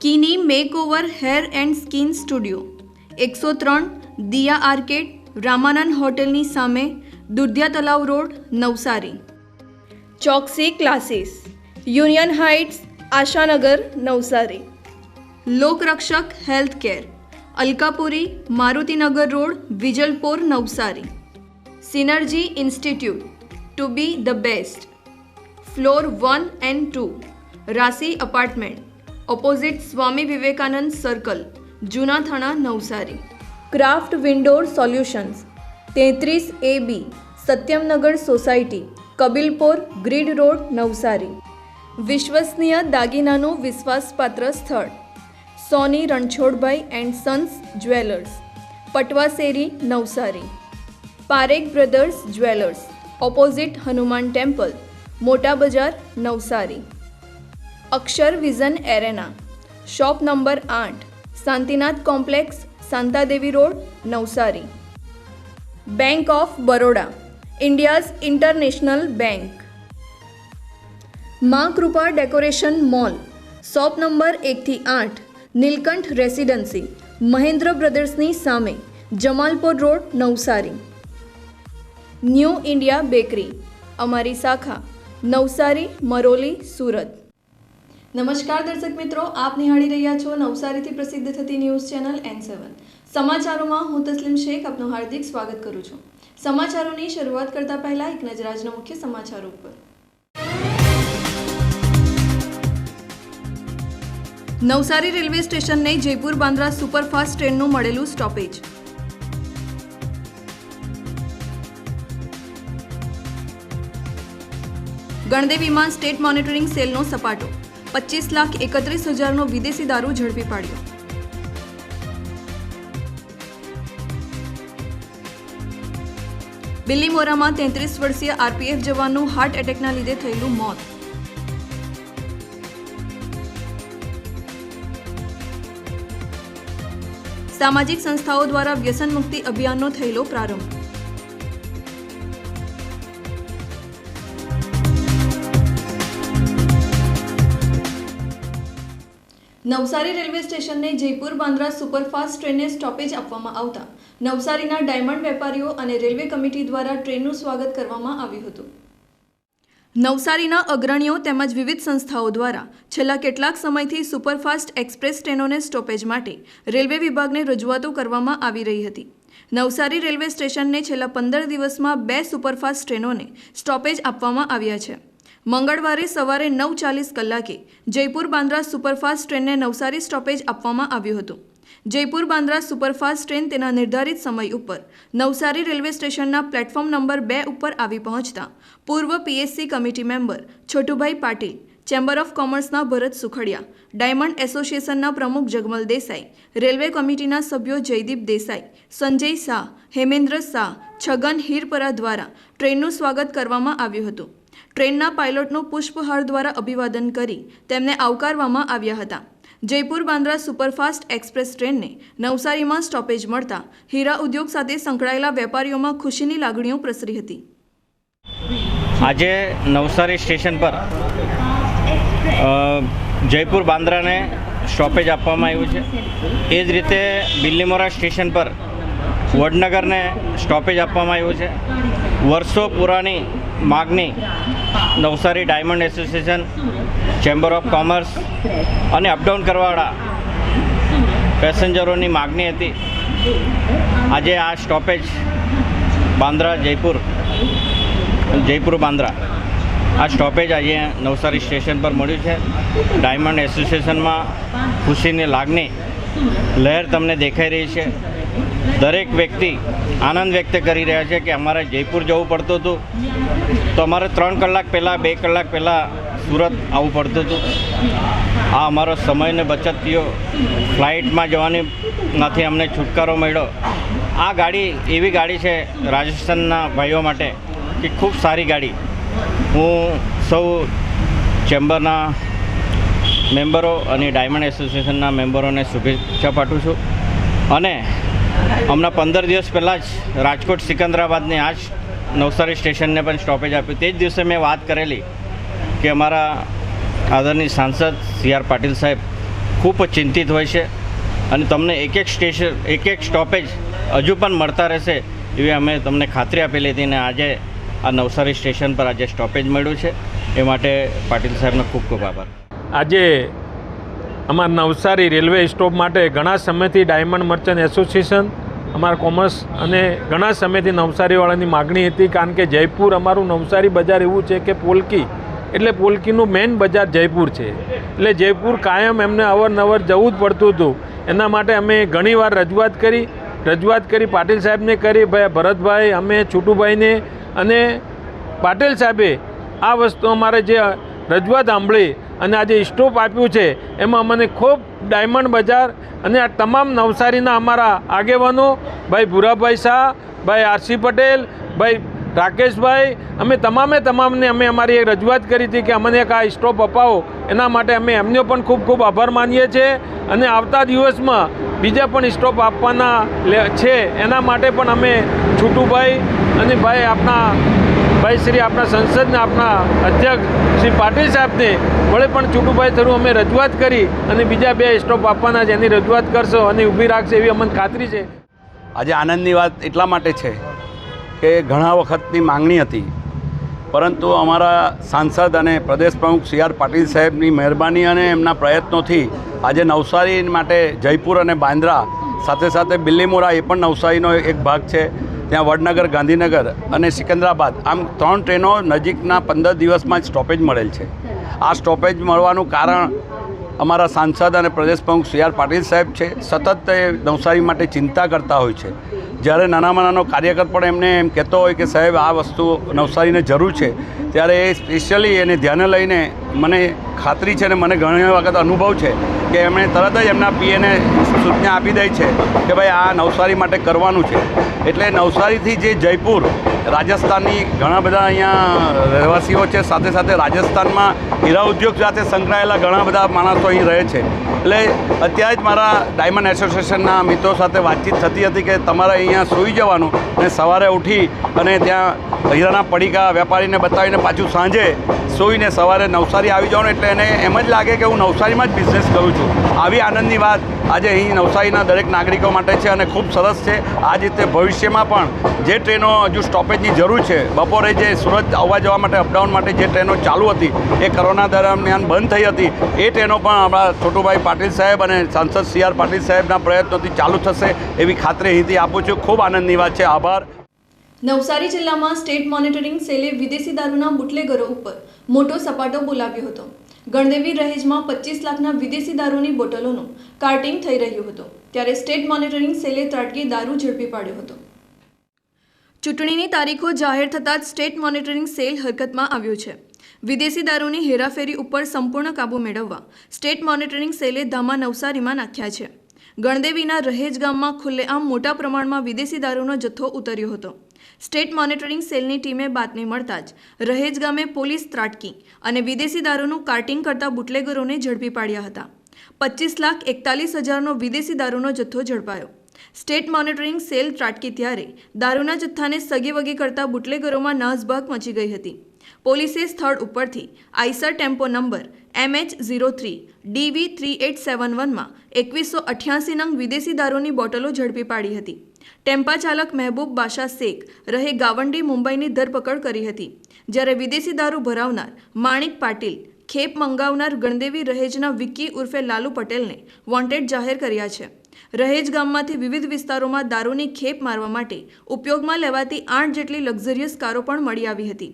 કિની makeover hair and skin studio, એકસો ત્રણ, Diya arcade, Ramanand હોટેલની સામે, Dudhiya Talav road, Navsari. Choksi classes, union heights, Ashanagar, Navsari. Lokrakshak health care Alkapuri, Marutinagar road, Vijalpor, Navsari. Synergy institute, to be the best. Floor one and two Rasi apartment. Opposite Swami Vivekanand circle Juna Thana Navsari craft windoor solutions તેત્રીસ A B Satyamnagar society Kabilpor grid road Navsari વિશ્વસનીય દાગીનાનું વિશ્વાસપાત્ર સ્થળ Soni Ranchhodbhai and sons jewellers Patvaseri Navsari Parekh brothers jewellers opposite Hanuman temple મોટા બજાર Navsari Akshar vision arena shop number આઠ Shantinath complex Shantadevi road Navsari bank of Baroda India's international bank Maa Krupa decoration mall shop number એકથી આઠ Nilkanth residency Mahendra બ્રદર્સની સામે Jamalpur road Navsari new India bakery અમારી શાખા નવસારી મરોલી સુરત નમસ્કાર દર્શક મિત્રો, આપ નિહાળી રહ્યા છો નવસારીથી પ્રસિદ્ધ થતી ન્યૂઝ ચેનલ એન સેવન સમાચારોમાં હું તસ્લીમ શેખ આપનું હાર્દિક સ્વાગત કરું છું. સમાચારોની શરૂઆત કરતા પહેલા એક નજર આજના મુખ્ય સમાચારો ઉપર. નવસારી રેલવે સ્ટેશનને જયપુર બાંદ્રા સુપરફાસ્ટ ટ્રેનનું મળેલું સ્ટોપેજ. ગણદેવીમાં સ્ટેટ મોનિટરિંગ સેલનો સપાટો. પચીસ લાખ એકત્રીસ હજારનો વિદેશી દારૂ ઝડપી પાડ્યો. બિલ્લીમોરામાં તેત્રીસ વર્ષીય આરપીએફ જવાનનું હાર્ટ એટેકના લીધે થયેલું મોત. સામાજિક સંસ્થાઓ દ્વારા વ્યસન મુક્તિ અભિયાનનો થયેલો પ્રારંભ. નવસારી રેલવે સ્ટેશનને જયપુર બાંદ્રા સુપરફાસ્ટ ટ્રેનને સ્ટોપેજ આપવામાં આવતા. નવસારીના ડાયમંડ વેપારીઓ અને રેલવે કમિટી દ્વારા ટ્રેનનું સ્વાગત કરવામાં આવ્યું હતું. નવસારીના અગ્રણીઓ તેમજ વિવિધ સંસ્થાઓ દ્વારા છેલ્લા કેટલાક સમયથી સુપરફાસ્ટ એક્સપ્રેસ ટ્રેનોને સ્ટોપેજ માટે રેલવે વિભાગને રજૂઆતો કરવામાં આવી રહી હતી. નવસારી રેલવે સ્ટેશનને છેલ્લા પંદર દિવસમાં બે સુપરફાસ્ટ ટ્રેનોને સ્ટોપેજ આપવામાં આવ્યા છે. મંગળવારે સવારે નવ ચાલીસ કલાકે જયપુર બાંદ્રા સુપરફાસ્ટ ટ્રેનને નવસારી સ્ટોપેજ આપવામાં આવ્યું હતું. જયપુર બાંદ્રા સુપરફાસ્ટ ટ્રેન તેના નિર્ધારિત સમય ઉપર નવસારી રેલવે સ્ટેશનના પ્લેટફોર્મ નંબર બે ઉપર આવી પહોંચતા પૂર્વ PSC committee member Chhotubhai Patil, chamber of કોમર્સના Bharat Sukhadia, diamond એસોસિએશનના પ્રમુખ જગમલ દેસાઈ, રેલવે કમિટીના સભ્યો જયદીપ દેસાઈ, સંજય શાહ, હેમેન્દ્ર શાહ, છગન હીરપરા દ્વારા ટ્રેનનું સ્વાગત કરવામાં આવ્યું હતું. ટ્રેનના પાયલોટનું પુષ્પહાર દ્વારા અભિવાદન કરી તેમને આવકારવામાં આવ્યા હતા. જયપુર બાંદ્રા સુપરફાસ્ટ એક્સપ્રેસ ટ્રેનને નવસારીમાં સ્ટોપેજ મળતા હીરા ઉદ્યોગ સાથે સંકળાયેલા વેપારીઓમાં ખુશીની લાગણીઓ પ્રસરી હતી. આજે નવસારી સ્ટેશન પર જયપુર બાંદ્રાને સ્ટોપેજ આપવામાં આવ્યું છે. એ જ રીતે બિલ્લીમોરા સ્ટેશન પર વડનગરને સ્ટોપેજ આપવામાં આવ્યું છે. વર્ષો પુરાની માગણી Navsari diamond association, chamber of commerce અને અપડાઉન કરવાવાળા પેસેન્જરોની માગણી હતી. આજે આ સ્ટોપેજ બાંદ્રા, જયપુર જયપુર બાંદ્રા. આ સ્ટોપેજ આજે નવસારી સ્ટેશન પર મળ્યું છે. ડાયમંડ એસોસિએશનમાં ખુશીની લાગણી લહેર તમને દેખાઈ રહી છે. દરેક વ્યક્તિ આનંદ વ્યક્ત કરી રહ્યા છે કે અમારે જયપુર જવું પડતું હતું. તો અમારે ત્રણ કલાક પહેલાં, બે કલાક પહેલાં સુરત આવવું પડતું હતું. આ અમારો સમયને બચત થયો. ફ્લાઇટમાં જવાની નથી અમને છુટકારો મળ્યો. આ ગાડી એવી ગાડી છે રાજસ્થાનના ભાઈઓ માટે કે ખૂબ સારી ગાડી. હું સૌ ચેમ્બરના મેમ્બરો અને ડાયમંડ એસોસિએશનના મેમ્બરોને શુભેચ્છા પાઠવું છું. અને હમણાં પંદર દિવસ પહેલાં જ રાજકોટ સિકંદરાબાદની આ નવસારી સ્ટેશનને પણ સ્ટોપેજ આપ્યું. તે જ દિવસે મેં વાત કરેલી કે અમારા આદરણીય સાંસદ સી આર પાટીલ સાહેબ ખૂબ ચિંતિત હોય છે અને તમને એક એક સ્ટેશન, એક એક સ્ટોપેજ હજુ પણ મળતા રહેશે એવી અમે તમને ખાતરી આપેલી હતી અને આજે આ નવસારી સ્ટેશન પર આજે સ્ટોપેજ મળ્યું છે. એ માટે પાટીલ સાહેબનો ખૂબ ખૂબ આભાર. આજે અમારા નવસારી રેલવે સ્ટોપ માટે ઘણા સમયથી ડાયમંડ મર્ચન્ટ એસોસિએશન, અમારા કોમર્સ અને ઘણા સમયથી નવસારીવાળાની માગણી હતી કારણ કે જયપુર અમારું નવસારી બજાર એવું છે કે પોલકી, એટલે પોલકીનું મેઇન બજાર જયપુર છે. એટલે જયપુર કાયમ એમને અવરનવર જવું જ પડતું હતું. એના માટે અમે ઘણીવાર રજૂઆત કરી રજૂઆત કરી પાટીલ સાહેબને કરી, ભાઈ ભરતભાઈ, અમે છૂટુભાઈને અને પાટીલ સાહેબે આ વસ્તુ અમારે જે રજૂઆત સાંભળી અને આ જે સ્ટોપ આપ્યું છે, એમાં મને ખૂબ ડાયમંડ બજાર અને આ તમામ નવસારીના અમારા આગેવાનો, ભાઈ ભૂરાભાઈ શાહ, ભાઈ આરસી પટેલ, ભાઈ રાકેશભાઈ, અમે તમામે તમામને અમે અમારી એક રજૂઆત કરી હતી કે અમને એક આ સ્ટોપ અપાવો. એના માટે અમે એમનો પણ ખૂબ ખૂબ આભાર માનીએ છીએ અને આવતા દિવસમાં બીજા પણ સ્ટોપ આપવાના છે. એના માટે પણ અમે છૂટુભાઈ અને ભાઈ આપણા ભાઈ શ્રી આપણા સંસદના આપણા અધ્યક્ષ શ્રી પાટીલ સાહેબને વળે પણ ચૂંટુભાઈ થરું અમે રજૂઆત કરી અને બીજા બે સ્ટોપ આપવાના છે, એની રજૂઆત કરશો અને ઊભી રાખશે એવી અમને ખાતરી છે. આજે આનંદની વાત એટલા માટે છે કે ઘણા વખતની માંગણી હતી, પરંતુ અમારા સાંસદ અને પ્રદેશ પ્રમુખ સી આર પાટીલ સાહેબની મહેરબાની અને એમના પ્રયત્નોથી આજે નવસારી માટે જયપુર અને બાંદ્રા સાથે સાથે બિલ્લીમોરા એ પણ નવસારીનો એક ભાગ છે. ત્યાં વડનગર, ગાંધીનગર અને સિકંદરાબાદ, આમ ત્રણ ટ્રેનો નજીકના પંદર દિવસમાં જ સ્ટોપેજ મળેલ છે. આ સ્ટોપેજ મળવાનું કારણ અમારા સાંસદ અને પ્રદેશ પ્રમુખ સી આર પાટીલ સાહેબ છે. સતત એ નવસારી માટે ચિંતા કરતા હોય છે. જ્યારે નાનામાં નાનો કાર્યકર પણ એમને એમ કહેતો હોય કે સાહેબ, આ વસ્તુ નવસારીને જરૂર છે, ત્યારે એ સ્પેશિયલી એને ધ્યાને લઈને મને ખાતરી છે અને મને ઘણી વખત અનુભવ છે કે એમણે તરત જ એમના પીએને સૂચના આપી દઈ છે કે ભાઈ આ નવસારી માટે કરવાનું છે. એટલે નવસારીથી જે જયપુર, રાજસ્થાનની ઘણા બધા અહીંયા રહેવાસીઓ છે, સાથે સાથે રાજસ્થાનમાં હીરા ઉદ્યોગ સાથે સંકળાયેલા ઘણા બધા માણસો અહીં રહે છે. એટલે અત્યારે જ મારા ડાયમંડ એસોસિએશનના મિત્રો સાથે વાતચીત થતી હતી કે તમારે અહીંયા સૂઈ જવાનું અને સવારે ઉઠી અને ત્યાં હીરાના પડીકા વેપારીને બતાવીને પાછું સાંજે સૂઈને સવારે નવસારી આવી જવાનું એટલે એને એમ જ લાગે કે હું નવસારીમાં જ બિઝનેસ કરું છું. આવી આનંદની વાત આજે અહીં નવસારીના દરેક નાગરિકો માટે છે અને ખૂબ સરસ છે. આ જ રીતે ભવિષ્યમાં પણ જે ટ્રેનો હજુ સ્ટોપેજની જરૂર છે, બપોરે જે સુરત આવવા જવા માટે અપડાઉન માટે જે ટ્રેનો ચાલુ હતી, એ કોરોના દરમિયાન બંધ થઈ હતી, એ ટ્રેનો પણ આપણા છોટુભાઈ પાટીલ સાહેબ અને સાંસદ સી આર પાટીલ સાહેબના પ્રયત્નોથી ચાલુ થશે એવી ખાતરી અહીંથી આપું છું. ખૂબ આનંદની વાત છે. આભાર. નવસારી જિલ્લામાં સ્ટેટ મોનિટરિંગ સેલે વિદેશી દારૂના બુટલેગરો ઉપર મોટો સપાટો બોલાવ્યો હતો. ગણદેવી રહેજમાં પચીસ લાખના વિદેશી દારૂની બોટલોનું કાર્ટિંગ થઈ રહ્યું હતું. ત્યારે સ્ટેટ મોનિટરિંગ સેલે ત્રાટકી દારૂ ઝડપી પાડ્યો હતો. ચૂંટણીની તારીખો જાહેર થતાં જ સ્ટેટ મોનિટરિંગ સેલ હરકતમાં આવ્યું છે. વિદેશી દારૂની હેરાફેરી ઉપર સંપૂર્ણ કાબુ મેળવવા સ્ટેટ મોનિટરિંગ સેલે ધામા નવસારીમાં નાખ્યા છે. ગણદેવીના રહેજ ગામમાં ખુલ્લેઆમ મોટા પ્રમાણમાં વિદેશી દારૂનો જથ્થો ઉતર્યો હતો. સ્ટેટ મોનિટરિંગ સેલની ટીમે બાતમી મળતા જ રહેજ ગામે પોલીસ ત્રાટકી અને વિદેશી દારૂનું કાર્ટિંગ કરતા બુટલેગરોને ઝડપી પાડ્યા હતા. પચીસ લાખ એકતાલીસ હજારનો વિદેશી દારૂનો જથ્થો ઝડપાયો. સ્ટેટ મોનિટરિંગ સેલ ત્રાટકી ત્યારે દારૂના જથ્થાને સગીવગી કરતા બુટલેગરોમાં નાસભાગ મચી ગઈ હતી. પોલીસે સ્થળ ઉપરથી Eicher tempo number MH zero three DV three eight seven વનમાં એકવીસો અઠ્યાસી નંગ વિદેશી દારૂની બોટલો ઝડપી પાડી હતી. ટેમ્પા ચાલક મહેબૂબ બાશા શેખ રહે ગાવંડી મુંબઈની ધરપકડ કરી હતી. જ્યારે વિદેશી દારૂ ભરાવનાર માણિક પાટીલ ખેપ મંગાવનાર ગણદેવી રહેજના વિક્કી ઉર્ફે લાલુ પટેલને વોન્ટેડ જાહેર કર્યા છેरहेજ ગામમાંથી વિવિધ વિસ્તારોમાં દારૂની ખેપ મારવા માટે ઉપયોગમાં લેવાતી આઠ જેટલી લક્ઝરિયસ કારો પણ મળી આવી હતી.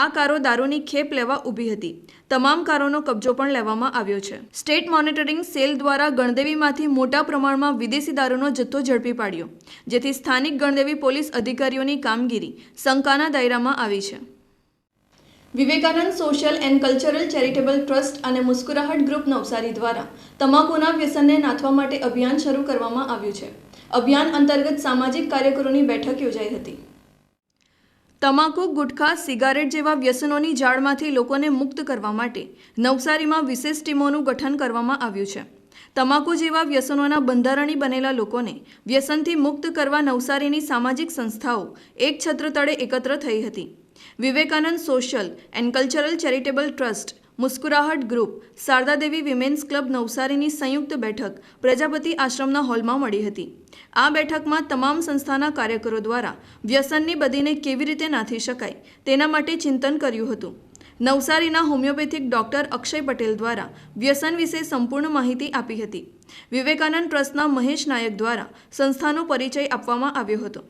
આ કારો દારૂની ખેપ લેવા ઊભી હતી. તમામ કારોનો કબજો પણ લેવામાં આવ્યો છે. સ્ટેટ મોનિટરિંગ સેલ દ્વારા ગણદેવીમાંથી મોટા પ્રમાણમાં વિદેશી દારૂનો જથ્થો ઝડપી પાડ્યો, જેથી સ્થાનિક ગણદેવી પોલીસ અધિકારીઓની કામગીરી શંકાના દાયરામાં આવી છે. Vivekanand social and cultural charitable trust અને મુસ્કુરાહટ ગ્રુપ નવસારી દ્વારા તમાકુના વ્યસનને નાથવા માટે અભિયાન શરૂ કરવામાં આવ્યું છે. અભિયાન અંતર્ગત સામાજિક કાર્યકરોની બેઠક યોજાઈ હતી. તમાકુ, ગુટખા, સિગારેટ જેવા વ્યસનોની જાળમાંથી લોકોને મુક્ત કરવા માટે નવસારીમાં વિશેષ ટીમોનું ગઠન કરવામાં આવ્યું છે. તમાકુ જેવા વ્યસનોના બંધારણી બનેલા લોકોને વ્યસનથી મુક્ત કરવા નવસારીની સામાજિક સંસ્થાઓ એક છત્ર તળે એકત્ર થઈ હતી. Vivekanand social and cultural charitable trust, Muskurahat group Sharadadevi women's club નવસારીની સંયુક્ત બેઠક પ્રજાપતિ આશ્રમના હોલમાં મળી હતી. આ બેઠકમાં તમામ સંસ્થાના કાર્યકરો દ્વારા વ્યસનની બદીને કેવી રીતે નાથી શકાય તેના માટે ચિંતન કર્યું હતું. નવસારીના હોમિયોપેથિક ડોક્ટર અક્ષય પટેલ દ્વારા વ્યસન વિશે સંપૂર્ણ માહિતી આપી હતી. વિવેકાનંદ ટ્રસ્ટના મહેશ નાયક દ્વારા સંસ્થાનો પરિચય આપવામાં આવ્યો હતો.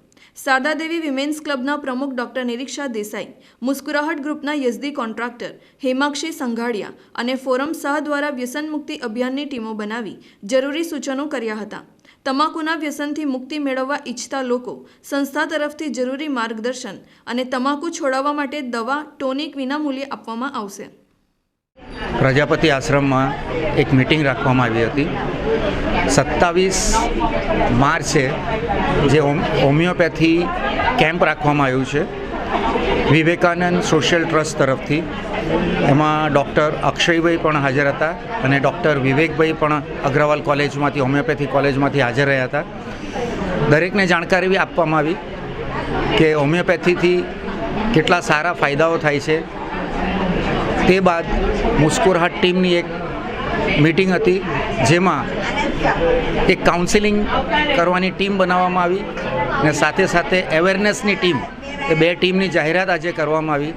શારદાદેવી વિમેન્સ ક્લબના પ્રમુખ ડોક્ટર નિરીક્ષા દેસાઈ, મુસ્કુરાહટ ગ્રુપના યઝદી કોન્ટ્રાક્ટર હેમાક્ષી સંઘાડિયા અને ફોરમ શાહ દ્વારા વ્યસન મુક્તિ અભિયાનની ટીમો બનાવી જરૂરી સૂચનો કર્યા હતા. તમાકુના વ્યસનથી મુક્તિ મેળવવા ઈચ્છતા લોકો સંસ્થા તરફથી જરૂરી માર્ગદર્શન અને તમાકુ છોડાવવા માટે દવા ટોનિક વિનામૂલ્યે આપવામાં આવશે. પ્રજાપતિ આશ્રમમાં એક મિટિંગ રાખવામાં આવી હતી. સત્તાવીસ માર્ચે જે હોમ હોમિયોપેથી કેમ્પ રાખવામાં આવ્યું છે. વિવેકાનંદ સોશિયલ ટ્રસ્ટ તરફથી. એમાં ડૉક્ટર અક્ષયભાઈ પણ હાજર હતા અને ડૉક્ટર વિવેકભાઈ પણ અગ્રવાલ કોલેજમાંથી, હોમિયોપેથી કોલેજમાંથી હાજર રહ્યા હતા. દરેકને જાણકારી આપવામાં આવી કે હોમિયોપેથીથી કેટલા સારા ફાયદાઓ થાય છે. તે બાદ મુસ્કુરાહટ ટીમની એક મીટિંગ હતી, જેમાં એક કાઉન્સિલિંગ કરવાની ટીમ બનાવવામાં આવી અને સાથે સાથે અવેરનેસની ટીમ, એ બે ટીમની જાહેરાત આજે કરવામાં આવી,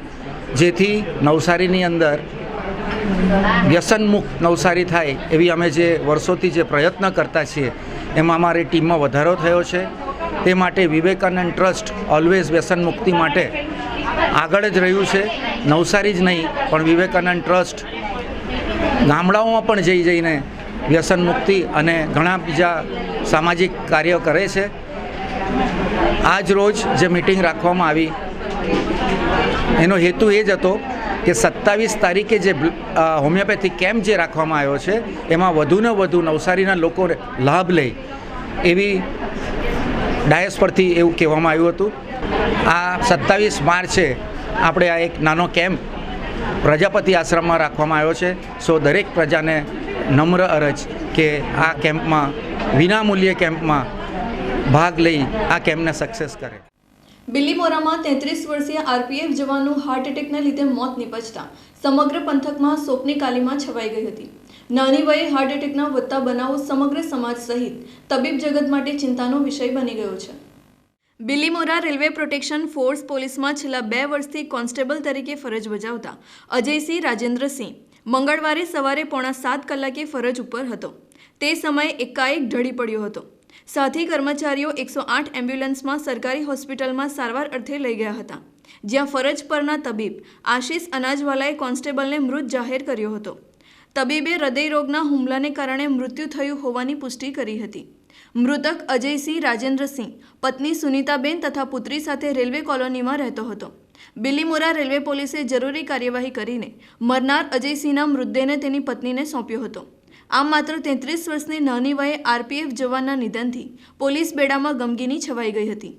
જેથી નવસારીની અંદર વ્યસનમુક્ત નવસારી થાય એવી અમે જે વર્ષોથી જે પ્રયત્ન કરતા છીએ, એમાં અમારી ટીમમાં વધારો થયો છે. તે માટે વિવેકાનંદ ટ્રસ્ટ ઓલવેઝ વ્યસન મુક્તિ માટે આગળ જ રહ્યું છે. નવસારી જ નહીં, પણ વિવેકાનંદ ટ્રસ્ટ ગામડાઓમાં પણ જઈ જઈને વ્યસન મુક્તિ અને ઘણા બીજા સામાજિક કાર્યો કરે છે. આજ રોજ જે મિટિંગ રાખવામાં આવી, એનો હેતુ એ જ હતો કે સત્તાવીસ તારીખે જે હોમિયોપેથી કેમ્પ જે રાખવામાં આવ્યો છે, એમાં વધુને વધુ નવસારીના લોકો લાભ લે એવી ડાયસ પરથી એવું કહેવામાં આવ્યું હતું. આ સત્તાવીસ માર્ચે આપણે આ એક નાનો કેમ્પ પ્રજાપતિ આશ્રમમાં રાખવામાં આવ્યો છે. સો દરેક પ્રજાને નમ્ર અરજ કે આ કેમ્પમાં, વિનામૂલ્યે કેમ્પમાં ભાગ લઈ આ કેમ્પને સક્સેસ કરે. બિલીમોરામાં તેત્રીસ વર્ષીય આરપીએફ જવાનનું હાર્ટ એટેકના લીધે મોત નિપજતા સમગ્ર પંથકમાં શોકની કાલીમાં છવાઈ ગઈ હતી. નાની વયે હાર્ટ એટેકના વધતા બનાવો સમગ્ર સમાજ સહિત તબીબ જગત માટે ચિંતાનો વિષય બની ગયો છે. બિલીમોરા રેલવે પ્રોટેક્શન ફોર્સ પોલીસમાં છેલ્લા બે વર્ષથી કોન્સ્ટેબલ તરીકે ફરજ બજાવતા અજયસિંહ રાજેન્દ્રસિંહ મંગળવારે સવારે પોણા સાત કલાકે ફરજ ઉપર હતો. તે સમયે એકાએક ઢળી પડ્યો હતો. સાથી કર્મચારીઓ એકસો આઠ એમ્બ્યુલન્સમાં સરકારી હોસ્પિટલમાં સારવાર અર્થે લઈ ગયા હતા. જ્યાં ફરજ પરના તબીબ આશિષ અનાજવાલાએ કોન્સ્ટેબલને મૃત જાહેર કર્યો હતો. તબીબે હૃદયરોગના હુમલાને કારણે મૃત્યુ થયું હોવાની પુષ્ટિ કરી હતી. મૃતક અજયસિંહ રાજેન્દ્રસિંહ, પત્ની સુનીતાબેન તથા પુત્રી સાથે રેલવે કોલોનીમાં રહેતો હતો. બિલીમોરા રેલવે પોલીસે જરૂરી કાર્યવાહી કરીને મરનાર અજયસિંહના મૃતદેહને તેની પત્નીને સોંપ્યો હતો. આમ માત્ર તેત્રીસ વર્ષની નાની વયે આરપીએફ જવાનના નિધનથી પોલીસ બેડામાં ગમગીની છવાઈ ગઈ હતી.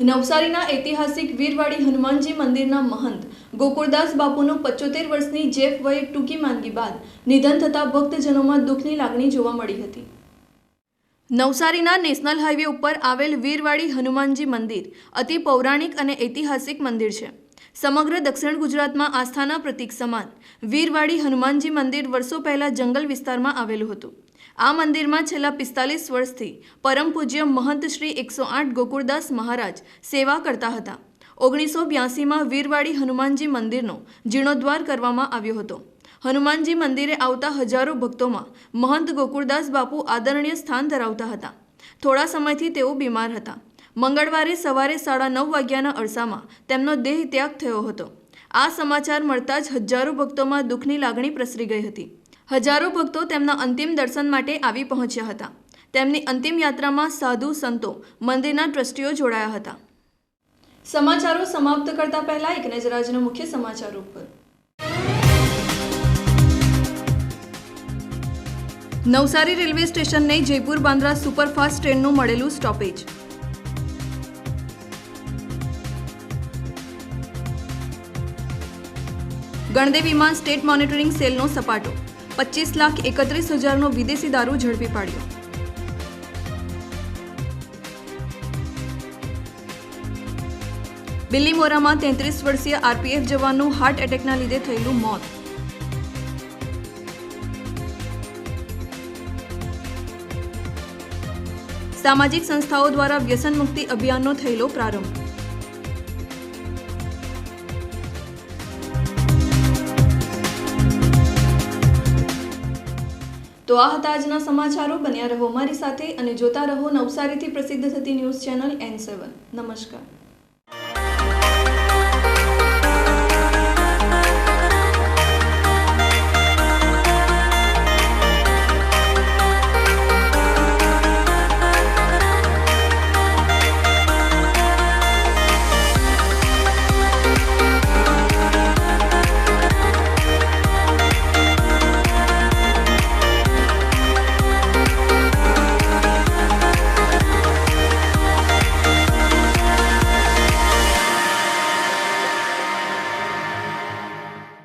નવસારીના ઐતિહાસિક વીરવાડી હનુમાનજી મંદિરના મહંત ગોકુળદાસ બાપુનું પચોતેર વર્ષની જેફ વયે ટૂંકી માંદગી બાદ નિધન થતાં ભક્તજનોમાં દુઃખની લાગણી જોવા મળી હતી. નવસારીના નેશનલ હાઈવે ઉપર આવેલ વીરવાડી હનુમાનજી મંદિર અતિ પૌરાણિક અને ઐતિહાસિક મંદિર છે. સમગ્ર દક્ષિણ ગુજરાતમાં આસ્થાના પ્રતીક સમાન વીરવાડી હનુમાનજી મંદિર વર્ષો પહેલા જંગલ વિસ્તારમાં આવેલું હતું. આ મંદિરમાં છેલ્લા પિસ્તાલીસ વર્ષથી પરમ પૂજ્ય મહંત શ્રી એકસો આઠ ગોકુળદાસ મહારાજ સેવા કરતા હતા. ઓગણીસો બ્યાસીમાં વીરવાડી હનુમાનજી મંદિરનો જીર્ણોદ્વાર કરવામાં આવ્યો હતો. હનુમાનજી મંદિરે આવતા હજારો ભક્તોમાં મહંત ગોકુળદાસ બાપુ આદરણીય સ્થાન ધરાવતા હતા. થોડા સમયથી તેઓ બીમાર હતા. મંગળવારે સવારે સાડા નવ વાગ્યાના અરસામાં તેમનો દેહ ત્યાગ થયો હતો. આ સમાચાર મળતા જ હજારો ભક્તોમાં દુઃખની લાગણી પ્રસરી ગઈ હતી. હજારો ભક્તો તેમના અંતિમ દર્શન માટે આવી પહોંચ્યા હતા. તેમની અંતિમ યાત્રામાં સાધુ, સંતો, મંદિરના ટ્રસ્ટીઓ જોડાયા હતા. સમાચારો સમાપ્ત કરતા પહેલા એક નજર આજના મુખ્ય સમાચારો ઉપર. નવસારી રેલવે સ્ટેશનને જયપુર બાંદ્રા સુપરફાસ્ટ ટ્રેનનું મળેલું સ્ટોપેજ. ગણદેવીમાં સ્ટેટ મોનિટરિંગ સેલનો સપાટો. પચીસ લાખ એકત્રીસ હજારનો વિદેશી દારૂ ઝડપી પાડ્યો. બિલ્લીમોરામાં તેત્રીસ વર્ષીય આરપીએફ જવાનનું હાર્ટ એટેકના લીધે થયેલું મોત. સામાજિક સંસ્થાઓ દ્વારા વ્યસન મુક્તિ અભિયાનનો થયેલો પ્રારંભ. તો આ હતા આજના સમાચારો. બન્યા રહો મારી સાથે અને જોતા રહો નવસારીથી પ્રસિદ્ધ થતી ન્યૂઝ ચેનલ એન સેવન. નમસ્કાર.